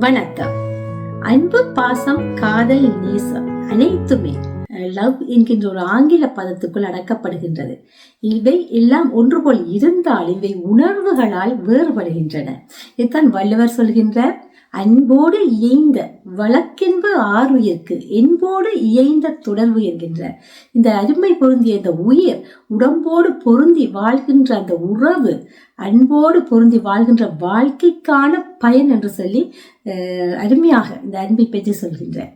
வணக்கம். அன்பு பாசம் காதல் நேசம் அனைத்துமே லவ் என்கின்ற ஒரு ஆங்கில பதத்துக்குள் அடக்கப்படுகின்றது. இவை எல்லாம் ஒன்று போல் இருந்தால் இவை உணர்வுகளால் வேறுபடுகின்றன. இதுதான் வள்ளுவர் சொல்கின்றார். அன்போடு இயைந்த வழக்கென்பு ஆறுயிர்க்கு என்போடு இயைந்த தொடர்பு என்கின்ற இந்த அருமை பொருந்திய இந்த உயிர் உடம்போடு பொருந்தி வாழ்கின்ற அந்த உறவு அன்போடு பொருந்தி வாழ்கின்ற வாழ்க்கைக்கான பயன் என்று சொல்லி அருமையாக இந்த அன்பை பற்றி சொல்கின்றார்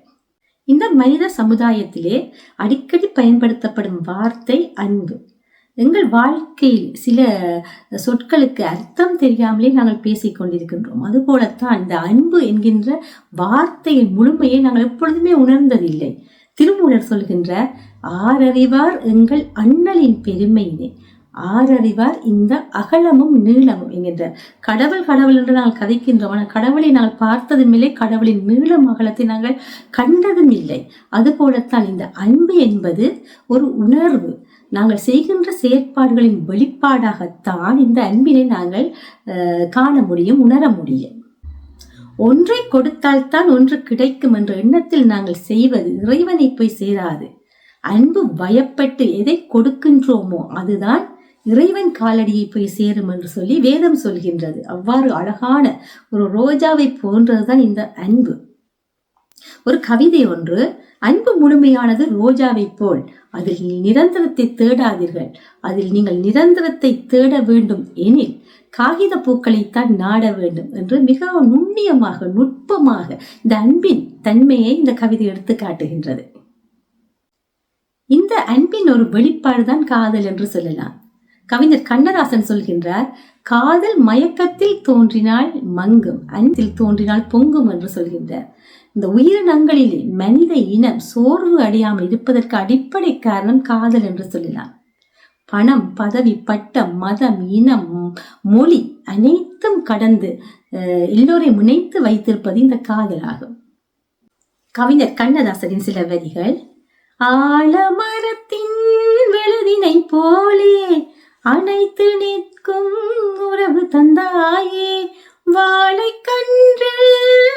இந்த மனித சமுதாயத்திலே அடிக்கடி பயன்படுத்தப்படும் வார்த்தை அன்பு. எங்கள் வாழ்க்கையில் சில சொற்களுக்கு அர்த்தம் தெரியாமலே நாங்கள் பேசிக் கொண்டிருக்கின்றோம். அதுபோலத்தான் இந்த அன்பு என்கின்ற வார்த்தையின் முழுமையை நாங்கள் எப்பொழுதுமே உணர்ந்ததில்லை. திருமூலர் சொல்கின்ற ஆரறிவார் எங்கள் அண்ணலின் பெருமையினை ஆரறிவார் இந்த அகலமும் நீளமும் என்கின்ற கடவுள் கடவுள் என்று நாங்கள் கதைக்கின்றோம். ஆனால் கடவுளை நாங்கள் பார்த்ததும் இல்லை. கடவுளின் நீளம் அகலத்தை நாங்கள் கண்டதும் இல்லை. அதுபோலத்தான் இந்த அன்பு என்பது ஒரு உணர்வு. நாங்கள் செய்கின்ற செயற்பாடுகளின் வெளிப்பாடாகத்தான் இந்த அன்பினை நாங்கள் அஹ், காண முடியும் உணர முடியும். ஒன்றை கொடுத்தால்தான் ஒன்று கிடைக்கும் என்ற எண்ணத்தில் நாங்கள் செய்வது இறைவனை போய் சேராது. அன்பு பயப்பட்டு எதை கொடுக்கின்றோமோ அதுதான் இறைவன் காலடியை போய் சேரும் என்று சொல்லி வேதம் சொல்கின்றது. அவ்வாறு அழகான ஒரு ரோஜாவை போன்றதுதான் இந்த அன்பு. ஒரு கவிதை ஒன்று அன்பு முழுமையானது ரோஜாவை போல். அதில் நிரந்தரத்தை தேடாதீர்கள். அதில் நீங்கள் நிரந்தரத்தை தேட வேண்டும் எனில் காகித பூக்களைத்தான் நாட வேண்டும் என்று மிகவும் நுண்ணியமாக நுட்பமாக இந்த அன்பின் தன்மையை இந்த கவிதை எடுத்து காட்டுகின்றது. இந்த அன்பின் ஒரு வெளிப்பாடுதான் காதல் என்று சொல்லலாம். கவிஞர் கண்ணதாசன் சொல்கின்றார் காதல் மயக்கத்தில் தோன்றினால் மங்கும் அன்பில் தோன்றினால் பொங்கும் என்று சொல்கின்றார். இந்த உயிரினங்களில் மனித இனம் சோர்வு அடையாமல் இருப்பதற்கு அடிப்படை காரணம் காதல் என்று சொல்லலாம். பணம் பதவி பட்டம் மதம் இனம் மொழி அனைத்தும் கடந்து எல்லோரை முனைத்து வைத்திருப்பது இந்த காதலாகும். கவிஞர் கண்ணதாசரின் சில வரிகள் ஆலமரத்தின் விழுதினை போலே அனைத்து நிற்கும் உறவு தந்தாயே வாழை கன்று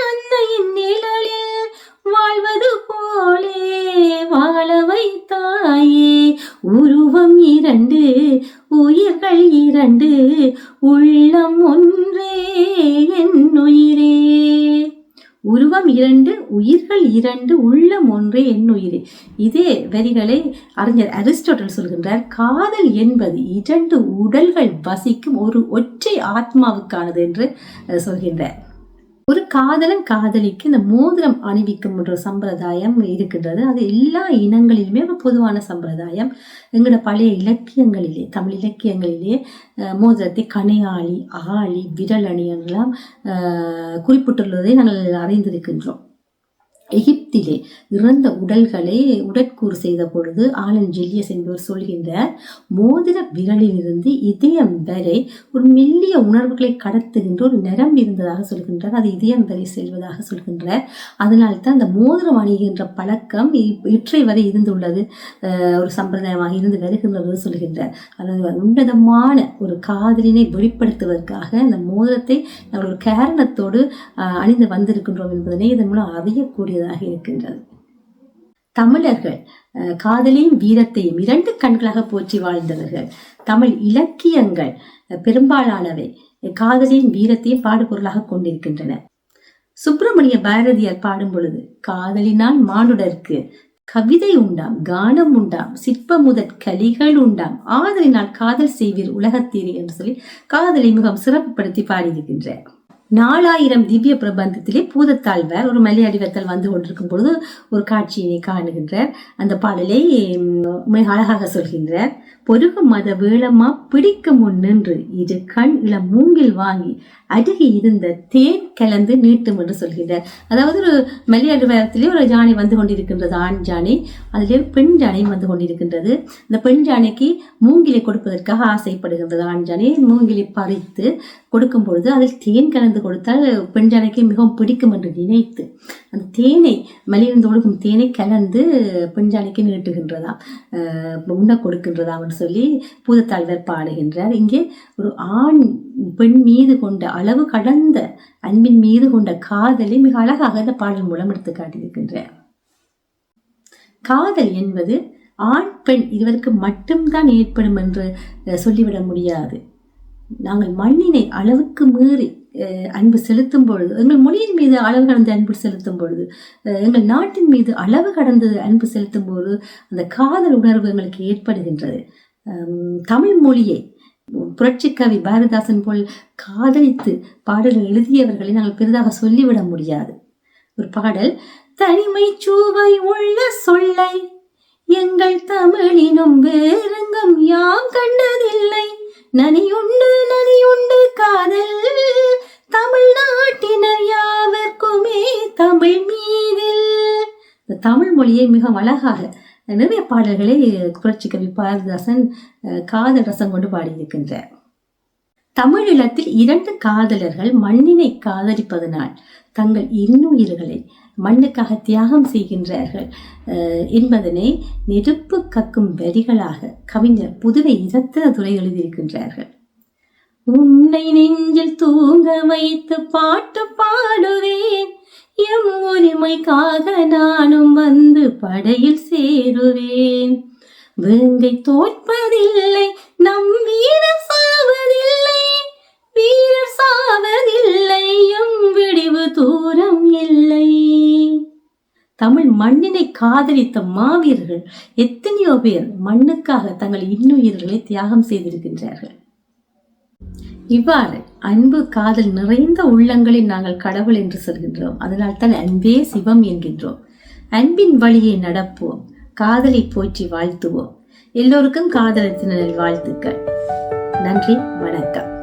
அன்னையின் நிழலில் வாழ்வது போலே வாழ வைத்தாயே. உருவம் இரண்டு உயிர்கள் இரண்டு உள்ளம் ஒன்றே. உருவம் இரண்டு உயிர்கள் இரண்டு உள்ளம் ஒன்றே என்னுயிரே. இதே வரிகளை அறிஞர் அரிஸ்டோட்டல் சொல்கின்றார் காதல் என்பது இரண்டு உடல்கள் வசிக்கும் ஒரு ஒற்றை ஆத்மாவுக்கானது என்று சொல்கின்றார். ஒரு காதலன் காதலிக்கு இந்த மோதிரம் அணிவிக்கும் ஒரு சம்பிரதாயம் இருக்கின்றது. அது எல்லா இனங்களிலுமே ஒரு பொதுவான சம்பிரதாயம். எங்களோட பழைய இலக்கியங்களிலே தமிழ் இலக்கியங்களிலே மோதிரத்தை கணையாளி ஆளி விரலணி என்றெல்லாம் குறிப்பிட்டுள்ளதை நாங்கள் அறிந்திருக்கின்றோம். எகிப்திலே இறந்த உடல்களை உடற்கூறு செய்த பொழுது ஆலன் ஜெல்லியஸ் என்பவர் சொல்கின்றார் மோதிர விரலிலிருந்து இதயம் வரை ஒரு மெல்லிய உணர்வுகளை கடத்துகின்ற ஒரு நிறம் இருந்ததாக சொல்கின்றார். அது இதயம் வரை செல்வதாக சொல்கின்றார். அதனால் தான் அந்த மோதிரம் அணிகின்ற பழக்கம் இற்றை வரை இருந்துள்ளது. ஒரு சம்பிரதாயமாக இருந்து வருகின்றது சொல்கின்றார். அதாவது உன்னதமான ஒரு காதலினை வெளிப்படுத்துவதற்காக அந்த மோதிரத்தை நாங்கள் ஒரு காரணத்தோடு அணிந்து வந்திருக்கின்றோம் என்பதனை இதன் மூலம் அறியக்கூடியதாக இருக்கின்றது. தமிழர்கள் காதலையும் வீரத்தையும் இரண்டு கண்களாக போற்றி வாழ்ந்தவர்கள். தமிழ் இலக்கியங்கள் பெரும்பாலானவை காதலின் வீரத்தையும் பாடுபொருளாக கொண்டிருக்கின்றன. சுப்பிரமணிய பாரதியார் பாடும் பொழுது காதலினால் மானுடர்க்கு கவிதை உண்டாம் கானம் உண்டாம் சிற்ப முதற் கலிகள் உண்டாம் ஆதலினால் காதல் செய்வீர் உலகத்தீரே என்று சொல்லி காதலை மிகவும் சிறப்புப்படுத்தி பாடியிருக்கின்றார். நாலாயிரம் திவ்ய பிரபந்தத்திலே பூதத்தாழ்வார் ஒரு மலையடிவத்தில் வந்து கொண்டிருக்கும் பொழுது ஒரு காட்சியினை காணுகின்றார். அந்த பாடலை மிக அழகாக சொல்கின்றார். பொருக மத வேளமா பிடிக்க முன் நின்று இரு கண் இளம் மூங்கில் வாங்கி அருகே இருந்த தேன் கலந்து நீட்டும் என்று சொல்கின்றார். அதாவது ஒரு மலையடிவாரத்திலே ஒரு ஜானை வந்து கொண்டிருக்கின்றது ஆண் ஜானை அதிலே பெண் ஜானையும் வந்து கொண்டிருக்கின்றது. இந்த பெண் ஜானைக்கு மூங்கிலை கொடுப்பதற்காக ஆசைப்படுகின்றது. ஆண் ஜானை மூங்கிலை பறித்து கொடுக்கும் பொழுது அதில் தேன் கலந்து கலந்து கொடுத்தால் பெண் ஜானைக்கு மிகவும் பிடிக்கும் என்று நினைத்து அந்த தேனை மலிர்ந்து ஒழுகும் தேனை கலந்து பெண்ஜானைக்கு நீட்டுகின்றதாம். உண்ண கொடுக்கின்றதாம் என்று சொல்லி பூதத்தாழ்வர் பாடுகின்றார். இங்கே ஒரு ஆண் பெண் மீது கொண்ட அளவு கடந்த அன்பின் மீது கொண்ட காதலை மிக அழகாக இந்த பாடல் மூலம் எடுத்து காட்டியிருக்கின்றார். காதல் என்பது ஆண் பெண் இருவருக்கு மட்டும்தான் ஏற்படும் என்று சொல்லிவிட முடியாது. நாங்கள் மண்ணினை அளவுக்கு மீறி அன்பு செலுத்தும் பொழுது எங்கள் மொழியின் மீது அளவு கடந்த அன்பு செலுத்தும் பொழுது எங்கள் நாட்டின் மீது அளவு கடந்த அன்பு செலுத்தும் போது அந்த காதல் உணர்வு எங்களுக்கு ஏற்படுகின்றது. தமிழ் மொழியை புரட்சி கவி பாரதிதாசன் போல் காதலித்து பாடல்கள் எழுதியவர்களை நாங்கள் பெரிதாக சொல்லிவிட முடியாது. ஒரு பாடல் தனிமை சூவை உள்ள சொல்லை எங்கள் தமிழினும் வேறெங்கும் யாம் கண்டதில்லை. நனியுண்டு நனியுண்டு காதல் மொழியை மிக அழகாக நிறைய பாடல்களை புரட்சி கவி பாரதிதாசன் காதல் ரசம் கொண்டு பாடியிருக்கின்றார். தமிழீழத்தில் இரண்டு காதலர்கள் மண்ணினை காதலிப்பதனால் தங்கள் இன்னுயிர்களை மண்ணுக்காக தியாகம் செய்கின்றார்கள் என்பதனை நெருப்பு கக்கும் வரிகளாக கவிஞர் புதுவை இரத்தின துறை எழுதியிருக்கின்றார்கள். உன்னை நெஞ்சில் தூங்க வைத்து பாட்டு பாடுவேன். எம் உரிமைக்காக நானும் வந்து படையில் சேருவேன். வேங்கை தோற்பதில்லை நம் வீரர் சாவதில்லை. வீரர் சாவதில்லை எம் விடிவு தூரம் இல்லை. தமிழ் மண்ணினை காதலித்த மாவீரர்கள் எத்தனையோ பேர் மண்ணுக்காக தங்கள் இன்னுயிர்களை தியாகம் செய்திருக்கின்றார்கள். இவ்வாறு அன்பு காதல் நிறைந்த உள்ளங்களை நாங்கள் கடவுள் என்று சொல்கின்றோம். அதனால் தான் அன்பே சிவம் என்கின்றோம். அன்பின் வழியை நடப்போம். காதலை போற்றி வாழ்த்துவோம். எல்லோருக்கும் காதலத்தினர் வாழ்த்துக்கள். நன்றி வணக்கம்.